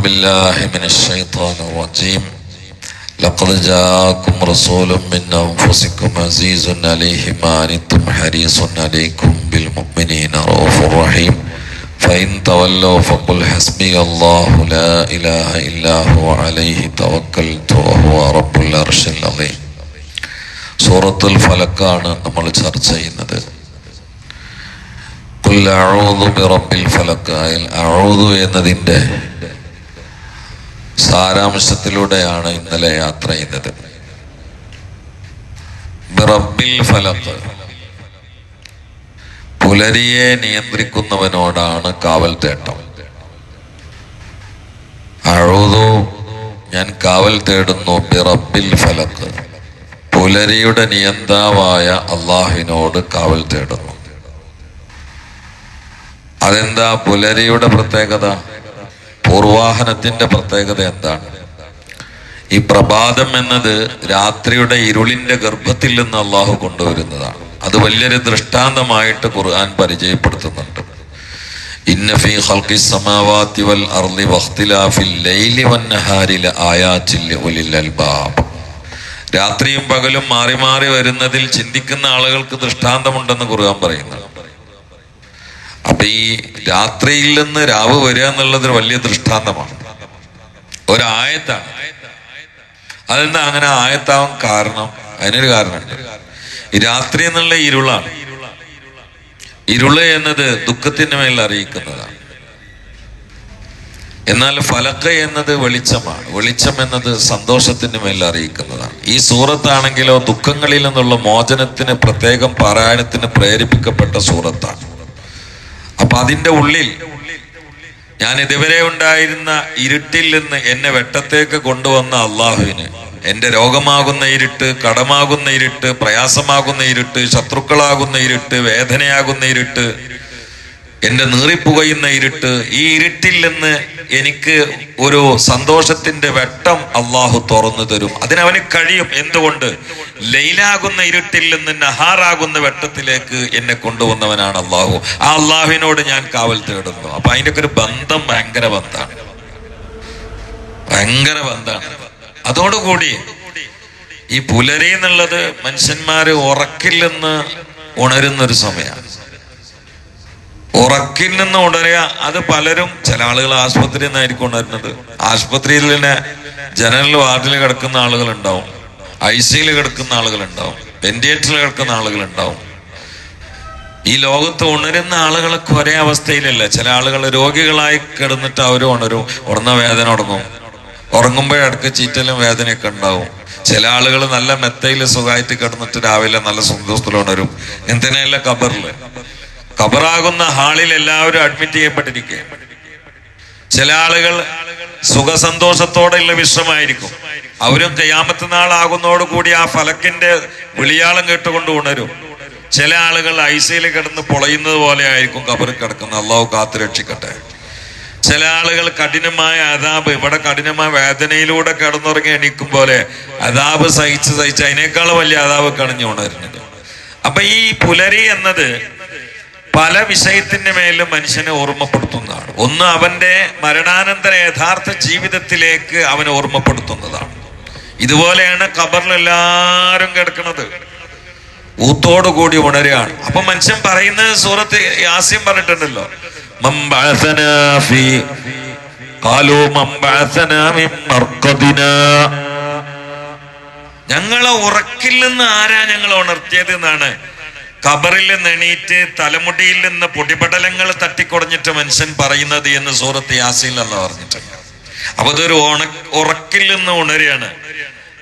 بالله من الشيطان الرجيم لقد جاءكم رسول من أنفسكم عزيز عليه ما عنتم حريص عليكم بالمؤمنين رؤوف رحيم فإن تولوا فقل حسبي الله لا إله إلا هو عليه توكلت وهو رب العرش العظيم സൂറത്തുൽ ഫലക്കാണ് നമ്മൾ ചർച്ച ചെയ്യുന്നത് ഖുൽ അഊദു ബിറബ്ബിൽ ഫലക്ക് അതിൽ അഊദു എന്നതിൻ്റെ സാരാംശത്തിലൂടെയാണ് ഇന്നലെ യാത്ര ചെയ്തത്. ബിറബ്ബിൽ ഫലക്ക് പുലരിയെ നിയന്ത്രിക്കുന്നവനോടാണ് കാവൽ തേട്ടം. അഴുതു ഞാൻ കാവൽ തേടുന്നു ബിറബ്ബിൽ ഫലത്ത് പുലരിയുടെ നിയന്താവായ അള്ളാഹുവിനോട് കാവൽ തേടുന്നു. അതെന്താ പുലരിയുടെ പ്രത്യേകത? പൂർവാഹനത്തിന്റെ പ്രത്യേകത എന്താണ്? ഈ പ്രഭാതം എന്നത് രാത്രിയുടെ ഇരുളിന്റെ ഗർഭത്തിൽ നിന്ന് അള്ളാഹു കൊണ്ടുവരുന്നതാണ്. അത് വലിയൊരു ദൃഷ്ടാന്തമായിട്ട് ഖുർആൻ പരിചയപ്പെടുത്തുന്നുണ്ട്. ഇന്ന ഫീ ഖൽഖി വൽ അർളി ലൈലി രാത്രിയും പകലും മാറി മാറി വരുന്നതിൽ ചിന്തിക്കുന്ന ആളുകൾക്ക് ദൃഷ്ടാന്തമുണ്ടെന്ന് ഖുർആൻ പറയുന്നുണ്ട്. അപ്പൊ ഈ രാത്രിയിൽ നിന്ന് രാവ് വരിക എന്നുള്ളത് ഒരു വലിയ ദൃഷ്ടാന്തമാണ്. ഒരായത്താണ്. അതിൽ നിന്ന് അങ്ങനെ ആയത്താവാൻ കാരണം അതിനൊരു കാരണമുണ്ട്. രാത്രി എന്നുള്ള ഇരുളാണ്. ഇരുൾ എന്നത് ദുഃഖത്തിന് മേൽ അറിയിക്കുന്നതാണ്. എന്നാൽ ഫലക്ക എന്നത് വെളിച്ചമാണ്. വെളിച്ചം എന്നത് സന്തോഷത്തിന് മേൽ അറിയിക്കുന്നതാണ്. ഈ സൂറത്താണെങ്കിലോ ദുഃഖങ്ങളിൽ നിന്നുള്ള മോചനത്തിന് പ്രത്യേകം പാരായണത്തിന് പ്രേരിപ്പിക്കപ്പെട്ട സൂറത്താണ്. അപ്പൊ അതിന്റെ ഉള്ളിൽ ഞാൻ ഇതുവരെ ഉണ്ടായിരുന്ന ഇരുട്ടിൽ നിന്ന് എന്നെ വെട്ടത്തേക്ക് കൊണ്ടുവന്ന അള്ളാഹുവിന്. എന്റെ രോഗമാകുന്ന ഇരുട്ട് കടമാകുന്ന ഇരുട്ട് പ്രയാസമാകുന്ന ഇരുട്ട് ശത്രുക്കളാകുന്ന ഇരുട്ട് വേദനയാകുന്ന ഇരുട്ട് എന്റെ നീറിപ്പുകയുന്ന ഇരുട്ട് ഈ ഇരുട്ടിൽ നിന്ന് എനിക്ക് ഒരു സന്തോഷത്തിന്റെ വെട്ടം അള്ളാഹു തുറന്നു തരും. അതിനവന് കഴിയും. എന്തുകൊണ്ട്? ലൈലാകുന്ന ഇരുട്ടിൽ നിന്ന് നഹാറാകുന്ന വെട്ടത്തിലേക്ക് എന്നെ കൊണ്ടുവന്നവനാണ് അള്ളാഹു. ആ അള്ളാഹുവിനോട് ഞാൻ കാവൽ തേടുന്നു. അപ്പൊ ഒക്കെ ഒരു ബന്ധം ഭയങ്കര ബന്ധമാണ്. ഭയങ്കര ബന്ധമാണ്. അതോടുകൂടി ഈ പുലരി എന്നുള്ളത് മനുഷ്യന്മാര് ഉറക്കില്ലെന്ന് നിന്ന് ഉണരുന്ന ഒരു സമയമാണ്. ഉറക്കിൽ നിന്ന് ഉണരുക അത് പലരും ചില ആളുകൾ ആശുപത്രിയിൽ നിന്നായിരിക്കും ഉണരുന്നത്. ആശുപത്രിയിൽ തന്നെ ജനറൽ വാർഡിൽ കിടക്കുന്ന ആളുകൾ ഉണ്ടാവും ഐ സിയിൽ കിടക്കുന്ന ആളുകൾ ഉണ്ടാവും വെന്റിലേറ്ററിൽ കിടക്കുന്ന ആളുകൾ ഉണ്ടാവും ഈ ലോകത്ത് ഉണരുന്ന ആളുകളൊക്കെ ഒരേ അവസ്ഥയിലല്ല? ചില ആളുകൾ രോഗികളായി കിടന്നിട്ട് അവർ ഉണരും ഉണർന്ന വേദന ഉടങ്ങും ഉറങ്ങുമ്പോഴടക്ക് ചീറ്റലും വേദനയൊക്കെ ഉണ്ടാവും. ചില ആളുകൾ നല്ല മെത്തയിൽ സുഖമായിട്ട് കിടന്നിട്ട് രാവിലെ നല്ല സന്തോഷത്തിൽ ഉണരും. എന്തിനല്ല കബറിൽ കബറാകുന്ന ഹാളിൽ എല്ലാവരും അഡ്മിറ്റ് ചെയ്യപ്പെട്ടിരിക്കുക ചില ആളുകൾ സുഖസന്തോഷത്തോടെയുള്ള വിശ്രമായിരിക്കും അവരും കയ്യാമത്ത നാളാകുന്നതോട് കൂടി ആ ഫലക്കിന്റെ വിളിയാളം കേട്ടുകൊണ്ട് ഉണരും. ചില ആളുകൾ ഐസയിൽ കിടന്ന് പൊളയുന്നത് പോലെ ആയിരിക്കും കബറിൽ കിടക്കുന്നത്. അള്ളാഹു കാത്തു രക്ഷിക്കട്ടെ. ചില ആളുകൾ കഠിനമായ അതാബ് ഇവിടെ കഠിനമായ വേദനയിലൂടെ കിടന്നുറങ്ങി എണീക്കും പോലെ അതാബ് സഹിച്ച് സഹിച്ച് അതിനേക്കാൾ വലിയ അതാബ് കണിഞ്ഞു ഉണരുന്നത്. അപ്പൊ ഈ പുലരി എന്നത് പല വിഷയത്തിന്റെ മേലും മനുഷ്യനെ ഓർമ്മപ്പെടുത്തുന്നതാണ്. ഒന്ന് അവന്റെ മരണാനന്തര യഥാർത്ഥ ജീവിതത്തിലേക്ക് അവനെ ഓർമ്മപ്പെടുത്തുന്നതാണ്. ഇതുപോലെയാണ് ഖബറിൽ എല്ലാവരും കിടക്കുന്നത്. ഊത്തോടുകൂടി ഉണരുകയാണ്. അപ്പൊ മനുഷ്യൻ പറയുന്ന സൂറത്ത് യാസ്യം പറഞ്ഞിട്ടുണ്ടല്ലോ. ഞങ്ങളെ ഉറക്കിൽ നിന്ന് ആരാ ഞങ്ങളെ ഉണർത്തിയത് എന്നാണ് ഖബറിൽ നെണീറ്റ് തലമുടിയിൽ നിന്ന് പൊടിപടലങ്ങൾ തട്ടിക്കുടഞ്ഞിട്ട് മനുഷ്യൻ പറയുന്നത് എന്ന് സൂറത്ത് യാസിൽ അല്ല പറഞ്ഞിട്ടുണ്ട്. അപ്പൊ അതൊരു ഉണ ഉറക്കിൽ നിന്ന് ഉണരുകയാണ്.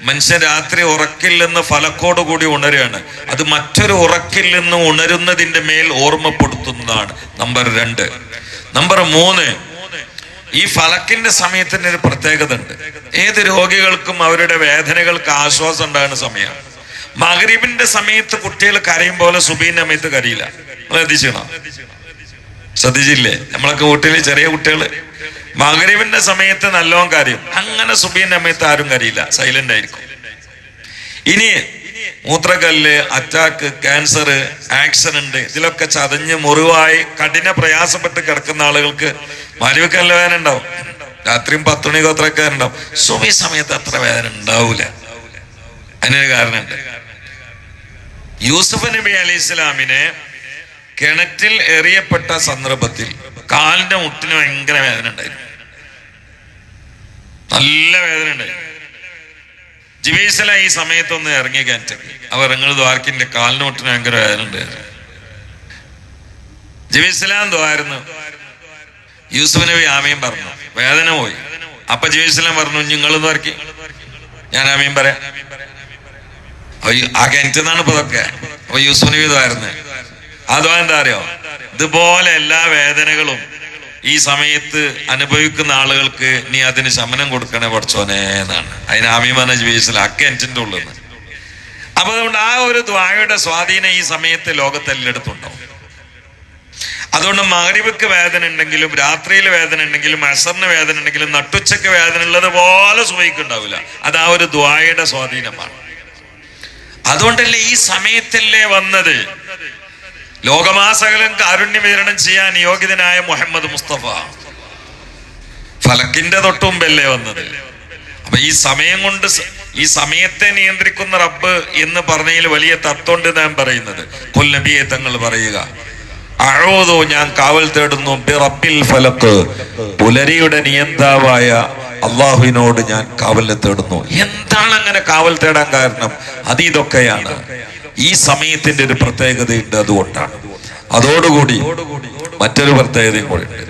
മനുഷ്യൻ രാത്രി ഉറക്കിൽ നിന്ന് ഫലക്കോട് കൂടി ഉണരുകയാണ്. അത് മറ്റൊരു ഉറക്കിൽ നിന്ന് ഉണരുന്നതിന്റെ മേൽ ഓർമ്മപ്പെടുത്തുന്നതാണ് നമ്പർ രണ്ട്. നമ്പർ മൂന്ന് ഈ ഫലക്കിന്റെ സമയത്തിന് ഒരു പ്രത്യേകത ഉണ്ട് ഏത് രോഗികൾക്കും അവരുടെ വേദനകൾക്ക് ആശ്വാസം ഉണ്ടാകുന്ന സമയമാണ്. മകരീബിന്റെ സമയത്ത് കുട്ടികൾ കരയും പോലെ സുബീന്റെ സമയത്ത് കരയില്ല. ശ്രദ്ധിച്ചോ ശ്രദ്ധിച്ചില്ലേ? നമ്മളൊക്കെ വീട്ടിൽ ചെറിയ കുട്ടികൾ മകരീബിന്റെ സമയത്ത് നല്ലോണം കരയും. അങ്ങനെ സുബീന്റെ സമയത്ത് ആരും കരയില്ല. സൈലന്റ് ആയിരിക്കും. ഇനി മൂത്രക്കല്ല് അറ്റാക്ക് ക്യാൻസർ ആക്സിഡന്റ് ഇതിലൊക്കെ ചതഞ്ഞ് മുറിവായി കഠിന പ്രയാസപ്പെട്ട് കിടക്കുന്ന ആളുകൾക്ക് മരുവക്കല്ല് വേദന ഉണ്ടാവും. രാത്രിയും പത്ത് മണിക്ക് അത്രയൊക്കെ ഉണ്ടാവും. സുബി സമയത്ത് അത്ര വേദന ഉണ്ടാവൂല. അതിനൊരു കാരണമുണ്ട്. യൂസുഫ് നബി അലി ഇസ്ലാമിനെ കിണറ്റിൽ എറിയപ്പെട്ട സന്ദർഭത്തിൽ കാലിന്റെ മുട്ടിന് ഭയങ്കര വേദന ഉണ്ടായിരുന്നു. നല്ല വേദന ഉണ്ടായിരുന്നു. ജിബീസല ഈ സമയത്തൊന്ന് ഇറങ്ങി കിണറ്റക്ക് അവർ ഇറങ്ങൽ ദ്വാരക്കിന്റെ കാലിന് മുട്ടിന് ഭയങ്കര വേദന ഉണ്ടായിരുന്നു. ജിബീസലാം ദ്വാരുന്നു യൂസുഫ് നബി ആമയും പറഞ്ഞു വേദന പോയി. അപ്പൊ ജിബീസ്ലാം പറഞ്ഞു നിങ്ങൾ ദ്വാരക്കി? ഞാൻ ആമയും പറയാം. ആ കിണറ്റെന്നാണ് ഇപ്പൊ അപ്പൊ യൂസുഫ് നബി അഥവാ എന്താ അറിയോ? ഇതുപോലെ എല്ലാ വേദനകളും ഈ സമയത്ത് അനുഭവിക്കുന്ന ആളുകൾക്ക് നീ അതിന് ശമനം കൊടുക്കണേ പഠിച്ചോനെ എന്നാണ്. അതിന് ആമീമാന ജീവിതത്തിൽ ആ കിണറ്റിന്റെ ഉള്ളിൽ നിന്ന്. അപ്പൊ അതുകൊണ്ട് ആ ഒരു ദ്വായുടെ സ്വാധീനം ഈ സമയത്ത് ലോകത്തെല്ലായിടത്തുണ്ടാവും. അതുകൊണ്ട് മകരിവക്ക് വേദന ഉണ്ടെങ്കിലും രാത്രിയിൽ വേദന ഉണ്ടെങ്കിലും അസറിന് വേദന ഉണ്ടെങ്കിലും നട്ടുച്ചക്ക് വേദന ഉള്ളത് പോലെ സുഖിക്കുണ്ടാവില്ല അത് ആ ഒരു ദ്വായുടെ സ്വാധീനമാണ്. അതുകൊണ്ടല്ലേ ഈ സമയത്തല്ലേ വന്നത്? ലോകമാസകലം കാരുണ്യ വിതരണം ചെയ്യാൻ യോഗ്യതനായ മുഹമ്മദ് മുസ്തഫ. ഫലക്കിന്റെ തൊട്ടുമുമ്പല്ലേ വന്നത്? അപ്പൊ ഈ സമയം കൊണ്ട് ഈ സമയത്തെ നിയന്ത്രിക്കുന്ന റബ്ബ് എന്ന് പറഞ്ഞതിൽ വലിയ തത്വമുണ്ട് ഞാൻ പറയുന്നത്. കൊല്ലബിയെ തങ്ങൾ പറയുക. അഴോതോ ഞാൻ കാവൽ തേടുന്നു ബി റബ്ബിൽ ഫലക്ക്. പുലരിയുടെ നിയന്താവായ അള്ളാഹുവിനോട് ഞാൻ കാവലിനെ തേടുന്നു. എന്താണ് അങ്ങനെ കാവൽ തേടാൻ കാരണം? അത് ഇതൊക്കെയാണ്. ഈ സമയത്തിന്റെ ഒരു പ്രത്യേകതയുണ്ട് അതുകൊണ്ടാണ്. അതോടുകൂടി മറ്റൊരു പ്രത്യേകതയും കൂടി ഉണ്ട്.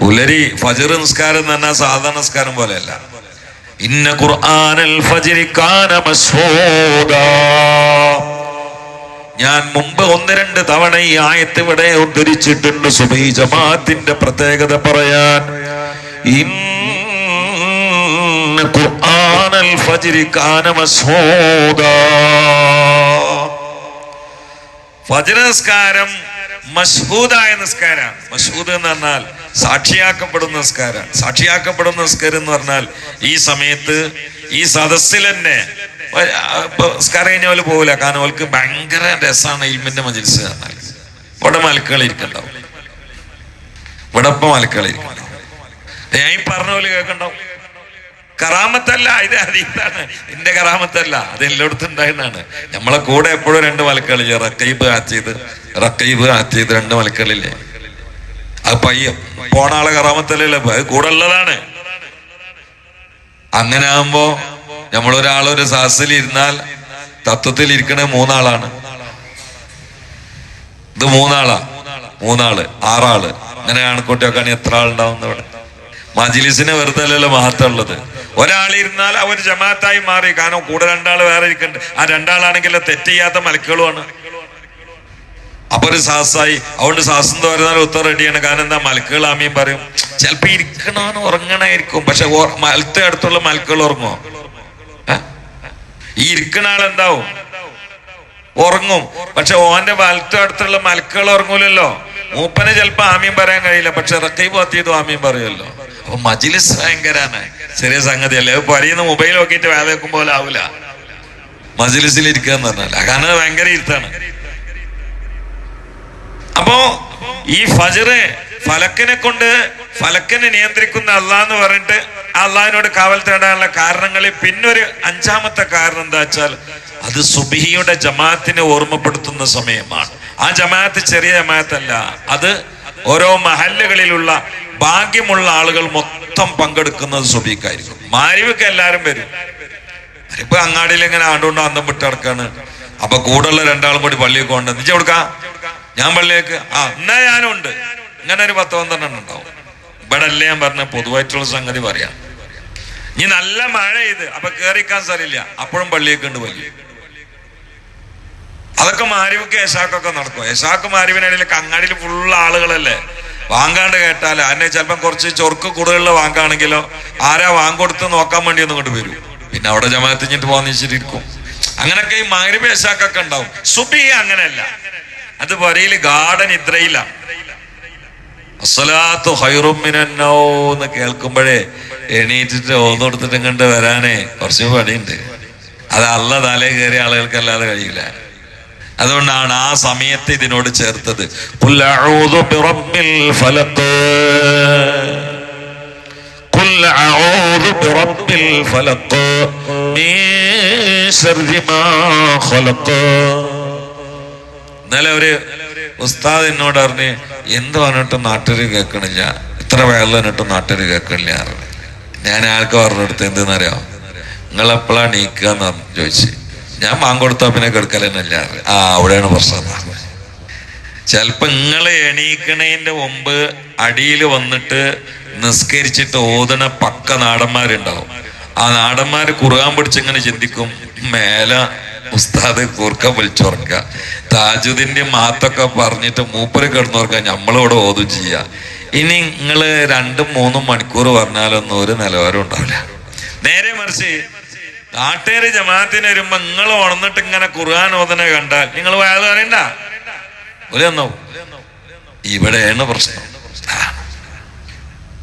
പുലരി ഫജർ നിസ്കാരം എന്ന് പറഞ്ഞാൽ സാധാരണ നിസ്കാരം പോലെയല്ല. ഇന്ന ഖുർആനൽ ഞാൻ മുമ്പ് ഒന്ന് രണ്ട് തവണ ഈ ആയത്ത് ഇവിടെ ഉദ്ധരിച്ചിട്ടുണ്ട് സുബൈ ജമാഅത്തിന്റെ പ്രത്യേകത പറയാൻ. ഇന്ന ഖുർആനൽ ഫജ്രി കാന മസ്ഹൂദാ ഫജ്ർ നിസ്കാരം മഷ്ഹൂദായ നിസ്കാരം മഷ്ഹൂദ് എന്ന് പറഞ്ഞാൽ സാക്ഷിയാക്കപ്പെടുന്ന നിസ്കാരം സാക്ഷിയാക്കപ്പെടുന്ന നിസ്കാരം എന്ന് പറഞ്ഞാൽ ഈ സമയത്ത് ഈ സദസ്സിൽ തന്നെ നിസ്കാരം കഴിഞ്ഞ പോലെ പോകില്ല കാരണം അവർക്ക് ഭയങ്കര രസമാണ് ഇൽമിന്റെ മജിൽസ് പറഞ്ഞാൽ ഇവിടെ മലക്കുകൾ ഇരിക്കണ്ടാവും. ഇവിടെ ഇപ്പൊ മലക്കുകൾ ഇരിക്കണ്ടാവും. ഞാൻ പറഞ്ഞ പോലെ കേൾക്കണ്ടാവും. കറാമത്തല്ല ഇത് അതീതാണ് എന്റെ കറാമത്തല്ല അത് എല്ലായിടത്തും ഉണ്ടായിരുന്നാണ് നമ്മളെ കൂടെ എപ്പോഴും രണ്ട് മലക്കളില്ലേ റക്കൈബ് ആറ്റിയത് റക്കൈബ് ആറ്റിയത് രണ്ട് മലക്കളില്ലേ അത് പയ്യ. പോണ ആളെ കറാമത്തല്ലല്ലോ അത് കൂടെ ഉള്ളതാണ്. അങ്ങനെ ആകുമ്പോ നമ്മളൊരാളൊരു സാഹസിൽ ഇരുന്നാൽ തത്വത്തിൽ ഇരിക്കണ മൂന്നാളാണ്. ഇത് മൂന്നാളാ. മൂന്നാൾ ആറാൾ. അങ്ങനെ കണക്കൂട്ടിയൊക്കെയാണ് എത്ര ആളുണ്ടാവുന്ന ഇവിടെ? മജിലിസിന് വെറുതെ അല്ലല്ലോ മഹത്വം ഉള്ളത്. ഒരാളിരുന്നാൽ അവർ ജമാഅത്തായി മാറി. കാരണം കൂടെ രണ്ടാൾ വേറെ ഇരിക്കുന്നുണ്ട്. ആ രണ്ടാളാണെങ്കിൽ തെറ്റ് ചെയ്യാത്ത മലക്കുകളുമാണ്. അപ്പൊ ഒരു സാസായി അതുകൊണ്ട് സാസ് പറഞ്ഞാൽ ഉത്തരം റെഡിയാണ് കാരണം എന്താ? മലക്കുകൾ ആമിയും പറയും. ചിലപ്പോ ഇരിക്കണോന്ന് ഉറങ്ങണായിരിക്കും. പക്ഷെ മലത്തെ അടുത്തുള്ള മലക്കുകൾ ഉറങ്ങോ ഈ ഇരിക്കണ ആളെന്താവും ഉറങ്ങും. പക്ഷെ ഓന്റെ വലത്തു അടുത്തുള്ള മലക്കുകൾ ഉറങ്ങൂലല്ലോ. മൂപ്പനെ ചിലപ്പോ ആമീൻ പറയാൻ കഴിയില്ല. പക്ഷെ റക്കൈ പത്തിയതും ആമീൻ പറയുമല്ലോ. അപ്പൊ മജിലിസ് ഭയങ്കരാണ്. ചെറിയ സംഗതിയല്ലേ. അത് പറയുന്ന മൊബൈൽ നോക്കിയിട്ട് വേല വെക്കും പോലെ ആവൂല. മജിലിസിൽ ഇരിക്കുക എന്ന് പറഞ്ഞാൽ കാരണം ഭയങ്കര ഇരുത്താണ് അപ്പോ ഈ ഫജറ് ഫലക്കിനെ കൊണ്ട് ഫലക്കിനെ നിയന്ത്രിക്കുന്ന അള്ളാഹ് എന്ന് പറഞ്ഞിട്ട് ആ അള്ളാഹിനോട് കാവൽ തേടാനുള്ള കാരണങ്ങളിൽ പിന്നൊരു അഞ്ചാമത്തെ കാരണം എന്താ വെച്ചാൽ അത് സുബിഹിയുടെ ജമാഅത്തിനെ ഓർമ്മപ്പെടുത്തുന്ന സമയമാണ്. ആ ജമാഅത്ത് ചെറിയ ജമാഅത്തല്ല. അത് ഓരോ മഹല്ലുകളിലുള്ള ഭാഗ്യമുള്ള ആളുകൾ മൊത്തം പങ്കെടുക്കുന്നത് സുബിക്കായിരിക്കും. മാരിവൊക്കെ എല്ലാവരും വരും. ഇപ്പൊ അങ്ങാടിയിൽ ഇങ്ങനെ ആണ്ടുകൊണ്ട് അന്തം വിട്ട് കിടക്കാണ് അപ്പൊ കൂടുള്ള രണ്ടാളും കൂടി പള്ളിയൊക്കെ കൊണ്ട് നിജ കൊടുക്കാം ഞാൻ പള്ളിയേക്ക് ആ എന്നാ ഞാനുണ്ട്. ഇങ്ങനെ ഒരു പത്ത് പന്ത്രണ്ടെണ്ണം ഉണ്ടാവും. ഇവിടെ ഞാൻ പറഞ്ഞ പൊതുവായിട്ടുള്ള സംഗതി പറയാം. ഇനി നല്ല മഴ ചെയ്ത് അപ്പൊ കേറിക്കാൻ സ്ഥലമില്ല. അപ്പോഴും പള്ളിയൊക്കെ ഉണ്ട് പള്ളി. അതൊക്കെ മാരിവൊക്കെ യശാക്കൊക്കെ നടക്കും. യശാക്ക് മാരിവിനാണെങ്കിൽ കങ്ങാടിയിൽ ഫുള്ള് ആളുകളല്ലേ? വാങ്ങാണ്ട് കേട്ടാൽ അതിനെ ചിലപ്പം കുറച്ച് ചൊർക്ക് കൂടുതലുള്ള വാങ്ങാണെങ്കിലോ ആരാ വാങ്ങൊടുത്ത് നോക്കാൻ വേണ്ടി ഒന്ന് കൊണ്ട് വരും. പിന്നെ അവിടെ ജമാത്തിഞ്ഞിട്ട് വെച്ചിട്ടിരിക്കും അങ്ങനൊക്കെ ഈ മാരിബ് യശാക്കൊക്കെ ഉണ്ടാവും. സുബി അങ്ങനെയല്ല. അത് പറയിൽ ഗാർഡൻ ഇത്രയിലാണ് അസ്സലാത്തു ഹൈറുമിനോ എന്ന് കേൾക്കുമ്പോഴേ എണീറ്റിട്ട് ഓന്നോടുത്തിട്ട് കണ്ട് വരാനേ കുറച്ച് പണിയുണ്ട് അത് അല്ല തലേ കയറിയ ആളുകൾക്കല്ലാതെ കഴിയില്ല. അതുകൊണ്ടാണ് ആ സമയത്ത് ഇതിനോട് ചേർത്തത്. ഖുൽ ഇന്നലെ ഒരു ഉസ്താദ് എന്നോട് പറഞ്ഞ് എന്ത് പറഞ്ഞിട്ടും നാട്ടുകാർ കേൾക്കണില്ല. ഇത്ര വെള്ളം എന്നിട്ടും നാട്ടുകാർ കേൾക്കണില്ല. ഞാൻ ആൾക്ക് പറഞ്ഞെടുത്ത് എന്തെന്നറിയാം? നിങ്ങൾ എപ്പോഴാണ് നീക്കുക എന്ന് ചോദിച്ചു. ഞാൻ മാങ്കൊടുത്താ പിന്നെ കെടുക്കലെന്നല്ല ആ അവിടെയാണ് പ്രശ്നം. ചിലപ്പോ നിങ്ങൾ എണീക്കണേന്റെ മുമ്പ് അടിയിൽ വന്നിട്ട് നിസ്കരിച്ചിട്ട് ഓതണ പക്ക നാടന്മാരുണ്ടാവും. ആ നാടന്മാര് കുറുകാൻ പിടിച്ചിങ്ങനെ ചിന്തിക്കും? മേലെ ഉസ്താദ് കൂർക്ക വിളിച്ചുറക്ക. താജുദിന്റെ മാത്തൊക്കെ പറഞ്ഞിട്ട് മൂപ്പര് കിടന്നുറക്ക നമ്മളിവിടെ ഓതും ചെയ്യാ. ഇനി നിങ്ങൾ രണ്ടും മൂന്നും മണിക്കൂർ പറഞ്ഞാലൊന്നും ഒരു നിലവാരം ഉണ്ടാവില്ല. നേരെ മറിച്ച് നാട്ടുകാര് ജമാഅത്തിന് വരുമ്പോ നിങ്ങൾ ഉണർന്നിട്ട് ഇങ്ങനെ ഖുർആൻ ഓതനെ കണ്ടാൽ നിങ്ങൾ വയത് പറയണ്ട. ഒരെന്നോ ഇവിടെയാണ് പ്രശ്നം.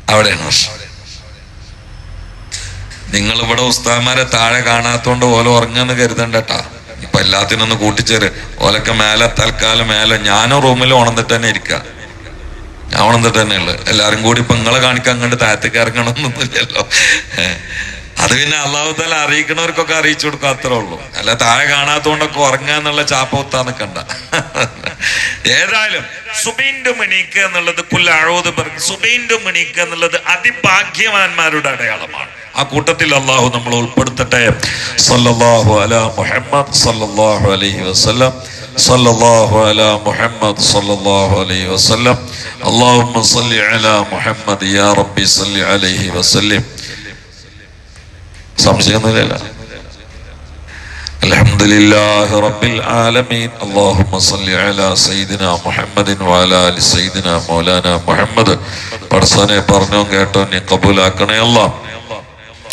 അവിടെയാണ് പ്രശ്നം. നിങ്ങൾ ഇവിടെ ഉസ്താമാരെ താഴെ കാണാത്തോണ്ട് ഓല ഉറങ്ങാന്ന് കരുതണ്ടട്ടാ ഇപ്പൊ എല്ലാത്തിനൊന്ന് കൂട്ടിച്ചേര്. ഓലൊക്കെ മേലെ തൽക്കാലം മേലെ ഞാനും റൂമിൽ ഉണർന്നിട്ട് തന്നെ ഇരിക്കുക ഞാൻ ഉണർന്നിട്ട് തന്നെ ഉള്ളത് എല്ലാരും കൂടി ഇപ്പൊ നിങ്ങളെ കാണിക്കാൻ കണ്ട് താഴത്തേക്ക് ഇറങ്ങണമെന്നൊന്നുമില്ലല്ലോ. അത് പിന്നെ അള്ളാഹു താല അറിയിക്കണവർക്കൊക്കെ അറിയിച്ചു കൊടുക്കും അത്രേ ഉള്ളൂ. അല്ല താഴെ കാണാത്തോണ്ടൊക്കെ ഉറങ്ങാന്നുള്ള ചാപ്പ ഒത്താന്ന് കണ്ട ഏതായാലും സുബീന്റെ മണിക്ക് എന്നുള്ളത് കുല്ലഴോത് പറഞ്ഞു സുബീന്റെ മണിക്ക് എന്നുള്ളത് അതിഭാഗ്യവാന്മാരുടെ അടയാളമാണ്. ആ കൂട്ടത്തിൽ അള്ളാഹു നമ്മൾ ഉൾപ്പെടുത്തട്ടെ സല്ലല്ലാഹു അലാ മുഹമ്മദ് സല്ലല്ലാഹു അലൈഹി വസല്ലം സല്ലല്ലാഹു അലാ മുഹമ്മദ് സല്ലല്ലാഹു അലൈഹി വസല്ലം اللهم صل على محمد يا ربي صل عليه وسلم സംശയമൊന്നുമില്ല الحمد لله رب العالمين اللهم صل على سيدنا محمد وعلى آل سيدنا مولانا محمد പടസനെ പറഞ്ഞോ കേട്ടോ നീ കബൂലാക്കണേ അല്ല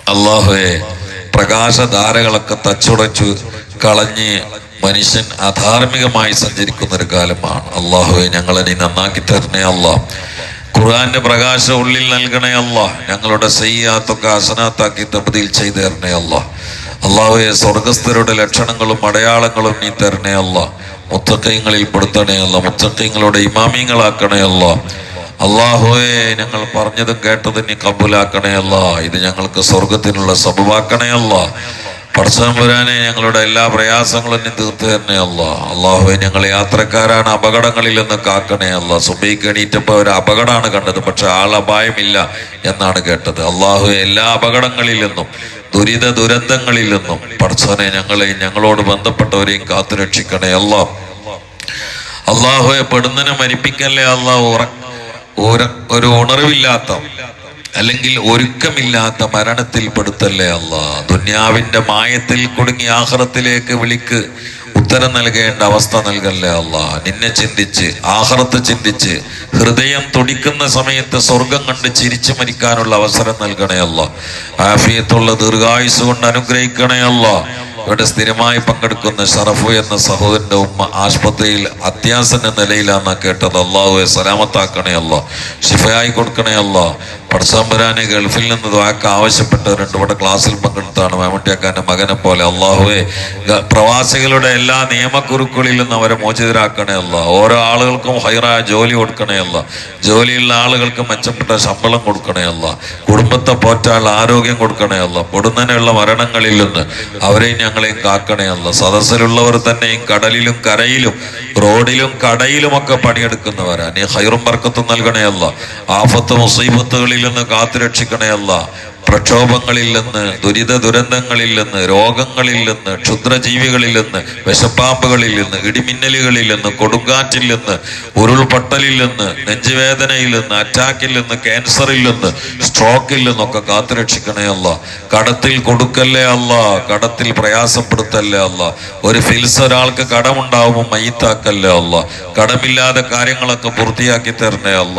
അള്ളാഹുവെ പ്രകാശധാരകളൊക്കെ തച്ചുടച്ചു കളഞ്ഞ് മനുഷ്യൻ അധാർമികമായി സഞ്ചരിക്കുന്ന ഒരു കാലമാണ്. അള്ളാഹുവെ ഞങ്ങളെ നീ നന്നാക്കി തരണേ അള്ളാഹ് ഖുർആന്റെ പ്രകാശം ഉള്ളിൽ നൽകണേ അല്ല ഞങ്ങളുടെ സയ്യാത്തൊക്കെ അസനാത്താക്കി തപതിയിൽ ചെയ്തു തരണേ അല്ല അള്ളാഹുവെ സ്വർഗസ്ഥരുടെ ലക്ഷണങ്ങളും അടയാളങ്ങളും നീ തരണേ അല്ല മുത്തക്കൈങ്ങളിൽ പെടുത്തണേ അല്ല മുത്തക്കൈങ്ങളുടെ ഇമാമിയങ്ങളാക്കണേ അല്ല അള്ളാഹുവെ ഞങ്ങൾ പറഞ്ഞതും കേട്ടതും നീ കബൂലാക്കണേ അല്ല. ഇത് ഞങ്ങൾക്ക് സ്വർഗത്തിനുള്ള സബുവാക്കണയല്ല വരാനേ ഞങ്ങളുടെ എല്ലാ പ്രയാസങ്ങളും നീ തീർത്തു തന്നെയല്ല അള്ളാഹുവെ ഞങ്ങൾ യാത്രക്കാരാണ് അപകടങ്ങളിൽ നിന്ന് കാക്കണേ അല്ല. സുബൈക്ക് എണീറ്റപ്പോൾ ഒരു അപകടമാണ് കണ്ടത് പക്ഷെ ആൾ അപായമില്ല എന്നാണ് കേട്ടത്. അള്ളാഹു എല്ലാ അപകടങ്ങളിൽ നിന്നും ദുരിത ദുരന്തങ്ങളിൽ നിന്നും പടച്ചവനെ ഞങ്ങളെയും ഞങ്ങളോട് ബന്ധപ്പെട്ടവരെയും കാത്തുരക്ഷിക്കണേ അല്ല. അള്ളാഹുവെ പെടുന്നതിനെ മരിപ്പിക്കല്ലേ അള്ളാഹു ഉറ ഉര- ഒരു ഉണർവില്ലാത്ത അല്ലെങ്കിൽ ഒരുക്കമില്ലാത്ത മരണത്തിൽ പെടുത്തല്ലേ അല്ല ദുന്യാവിന്റെ മായത്തിൽ കുടുങ്ങി ആഹ്റത്തിലേക്ക് വിളിക്ക്. ഉത്തരം നൽകേണ്ട അവസ്ഥ നൽകല്ലേ അല്ല നിന്നെ ചിന്തിച്ച് ആഹ്റത്ത് ചിന്തിച്ച് ഹൃദയം തുടിക്കുന്ന സമയത്ത് സ്വർഗം കണ്ട് ചിരിച്ചു മരിക്കാനുള്ള അവസരം നൽകണേ അല്ല ആഫിയത്തുള്ള ദീർഘായുസ് കൊണ്ട് അനുഗ്രഹിക്കണേ അല്ല ഇവിടെ സ്ഥിരമായി പങ്കെടുക്കുന്ന ഷറഫു എന്ന സഹോദരന്റെ ഉമ്മ ആശുപത്രിയിൽ അത്യാസന്ന നിലയിലാന്നാ കേട്ടത്. അള്ളാഹുവെ സലാമത്താക്കണേ അല്ലോ ഷിഫയായി കൊടുക്കണേ അല്ല പടസാമ്പരാനെ ഗൾഫിൽ നിന്ന് ദ്വാക്ക് ആവശ്യപ്പെട്ടവരുണ്ട് ഇവിടെ ക്ലാസ്സിൽ പങ്കെടുത്താണ് മേമട്ടിയാക്കാന്റെ മകനെ പോലെ. അള്ളാഹുവെ പ്രവാസികളുടെ എല്ലാ നിയമക്കുറുക്കുകളിൽ നിന്ന് അവരെ മോചിതരാക്കണേ അല്ല. ഓരോ ആളുകൾക്കും ഹൈറായ ജോലി കൊടുക്കണേ അല്ല. ജോലിയുള്ള ആളുകൾക്ക് മെച്ചപ്പെട്ട ശമ്പളം കൊടുക്കണേ അല്ല. കുടുംബത്തെ പോറ്റാനുള്ള ആരോഗ്യം കൊടുക്കണേ അല്ല. പൊടുന്നതിനുള്ള മരണങ്ങളിൽ നിന്ന് അവരെയും ഞങ്ങളെയും കാക്കണേ അല്ല. സദസ്സിലുള്ളവർ തന്നെയും കടലിലും കരയിലും റോഡിലും കടയിലും ഒക്കെ പണിയെടുക്കുന്നവരാ. നീ ഹൈറും വർക്കത്തും നൽകണേ അല്ല. ആഫത്ത് മുസീബത്തുകളിൽ നിന്ന് കാത്തുരക്ഷിക്കണേ അല്ല. പ്രക്ഷോഭങ്ങളിൽ നിന്ന് ദുരിത ദുരന്തങ്ങളിൽ നിന്ന് രോഗങ്ങളിൽ നിന്ന് ക്ഷുദ്രജീവികളിൽ നിന്ന് വിഷപ്പാമ്പുകളിൽ നിന്ന് ഇടിമിന്നലുകളിൽ നിന്ന് കൊടുങ്കാറ്റിൽ നിന്ന് ഉരുൾപൊട്ടലിൽ നിന്ന് നെഞ്ചുവേദനയിൽ നിന്ന് അറ്റാക്കിൽ നിന്ന് ക്യാൻസറിൽ നിന്ന് സ്ട്രോക്കിൽ നിന്നൊക്കെ കാത്തുരക്ഷിക്കണേ അല്ല. കടത്തിൽ കൊടുക്കല്ലേ അല്ല. കടത്തിൽ പ്രയാസപ്പെടുത്തല്ലേ അല്ല. ഒരു ഫിൽസ് ഒരാൾക്ക് കടമുണ്ടാവുമ്പോൾ മയ്യത്താക്കല്ലേ അല്ല. കടമില്ലാതെ കാര്യങ്ങളൊക്കെ പൂർത്തിയാക്കി തരണേ അല്ല.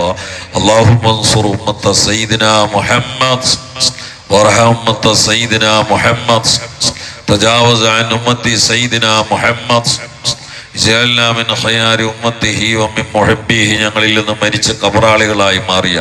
അള്ളാഹു മൻസുർ ഉമ്മത്ത സയ്യിദിന മുഹമ്മദ് وارحم أمة سيدنا محمد تجاوز عن أمتي سيدنا محمد جعلنا من خيار أمته ومن محبيه ഞങ്ങളിൽ നിന്ന് മരിച്ച കബറാളികളായി മാറിയ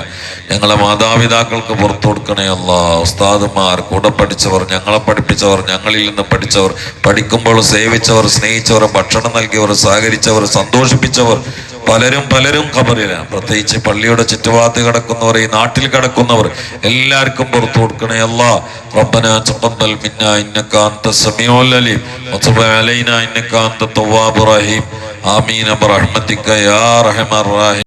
ഞങ്ങളെ മാതാപിതാക്കൾക്ക് പുറത്തു കൊടുക്കണേ അല്ല ഉസ്താദുമാർ കൂടെ പഠിച്ചവർ ഞങ്ങളെ പഠിപ്പിച്ചവർ ഞങ്ങളിൽ നിന്ന് പഠിച്ചവർ പഠിക്കുമ്പോൾ സേവിച്ചവർ സ്നേഹിച്ചവർ ഭക്ഷണം നൽകിയവർ സഹകരിച്ചവർ സന്തോഷിപ്പിച്ചവർ പലരും പലരും ഖബറിലാണ് പ്രത്യേകിച്ച് പള്ളിയുടെ ചുറ്റുഭാഗത്ത് കിടക്കുന്നവർ ഈ നാട്ടിൽ കിടക്കുന്നവർ എല്ലാവർക്കും പുറത്തു കൊടുക്കണേ അല്ലാ ربنا تقبل منا انك انت السميع العليم وتب علينا انك انت التواب الرحيم امين برحمتك يا ارحم الراحمين